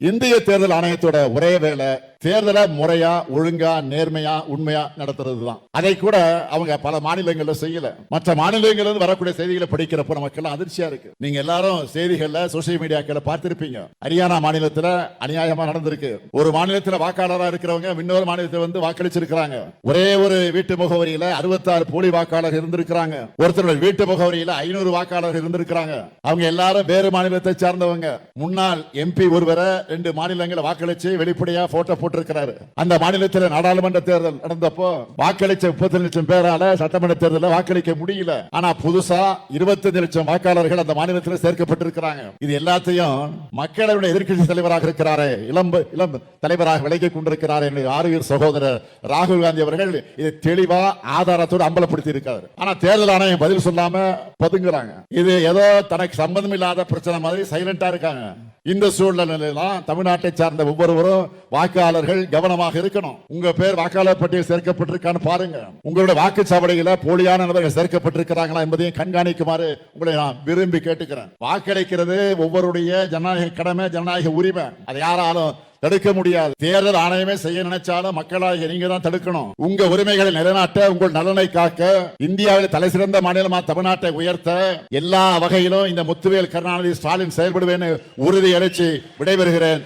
இந்திய தேர்தல் ஆணையத்தோட ஒரே வேலை தேர்தலை முறையா ஒழுங்கா நேர்மையா உண்மையா நடத்துறது தான் அதை கூட அவங்க பல மாநிலங்கள்ல செய்யல. மற்ற மாநிலங்கள்ல இருந்து வரக்கூடிய செய்திகளை படிக்கிறப்ப நமக்கு எல்லாம் அதிர்ச்சியா இருக்கு. நீங்க எல்லாரும் செய்திகள்ல சோசியல் மீடியாக்களை பார்த்திருப்பீங்க. ஹரியானா மாநிலத்துல அநியாயமா நடந்திருக்கு. ஒரு மாநிலத்துல வாக்காளரா இருக்கிறவங்க இன்னொரு மாநிலத்தில் வந்து வாக்களிச்சிருக்கிறாங்க. ஒரே ஒரு வீட்டு முகவரியில அறுபத்தாறு போலி வாக்காளர் இருந்திருக்கிறாங்க. ஒருத்தருடைய வீட்டு முகவரியில ஐநூறு வாக்காளர் இருந்திருக்கிறாங்க. அவங்க எல்லாரும் வேறு மாநிலத்தை சார்ந்தவங்க. முன்னாள் எம்பி ஒருவரை ரெண்டு மாநிலங்களை வாக்களிச்சு வெளிப்படையா போட்டோ போட்டிருக்கிறாரு. அந்த மாநிலத்தில் நாடாளுமன்ற தேர்தல் நடந்தப்போ வாக்களிச்ச முப்பத்தி லட்சம் பேரால சட்டமன்ற தேர்தலில் வாக்களிக்க முடியல. ஆனா புதுசா இருபத்தஞ்சு லட்சம் வாக்காளர்கள் அந்த மாநிலத்தில் சேர்க்கப்பட்டிருக்கிறாங்க. இது எல்லாத்தையும் மக்களுடைய எதிர்க்கட்சி தலைவராக இருக்கிறாரே இளம் இளம் தலைவராக விலகிக் கொண்டிருக்கிறார் என்று ஆறுவீர் சகோதரர் ராகுல் காந்தி அவர்கள் இதை தெளிவா ஆதாரத்தோடு அம்பலப்படுத்தி இருக்காரு ஆனா தேர்தல் ஆணையம் பதில் சொல்லாம பதுங்குறாங்க. இது ஏதோ தனக்கு சம்பந்தம் இல்லாத பிரச்சனை மாதிரி சைலண்டா இருக்காங்க. இந்த சூழ்நிலையெல்லாம் தமிழ்நாட்டை சார்ந்த ஒவ்வொருவரும் வாக்காளர்கள் கவனமாக இருக்கணும். உங்க பேர் வாக்காளர் பட்டியல் சேர்க்கப்பட்டிருக்கான்னு பாருங்க. உங்களுடைய வாக்குச்சாவடியில போலியான நபர்கள் சேர்க்கப்பட்டிருக்கிறாங்களா என்பதையும் கண்காணிக்குமாறு உங்களை நான் விரும்பி கேட்டுக்கிறேன். வாக்களிக்கிறது ஒவ்வொருடைய ஜனநாயக கடமை ஜனநாயக உரிமை. அதை யாராலும் தடுக்க முடியாது. தேர்தல் ஆணையமே செய்ய நினைச்சாலும் மக்களாகிய நீங்க தான் தடுக்கணும். உங்க உரிமைகளை நிலைநாட்ட உங்கள் நலனை காக்க இந்தியாவில் தலை சிறந்த மாநிலமா தமிழ்நாட்டை உயர்த்த எல்லா வகையிலும் இந்த முத்துவேல் கருணாநிதி ஸ்டாலின் செயல்படுவேன்னு உறுதி அளிச்சு விடைபெறுகிறேன்.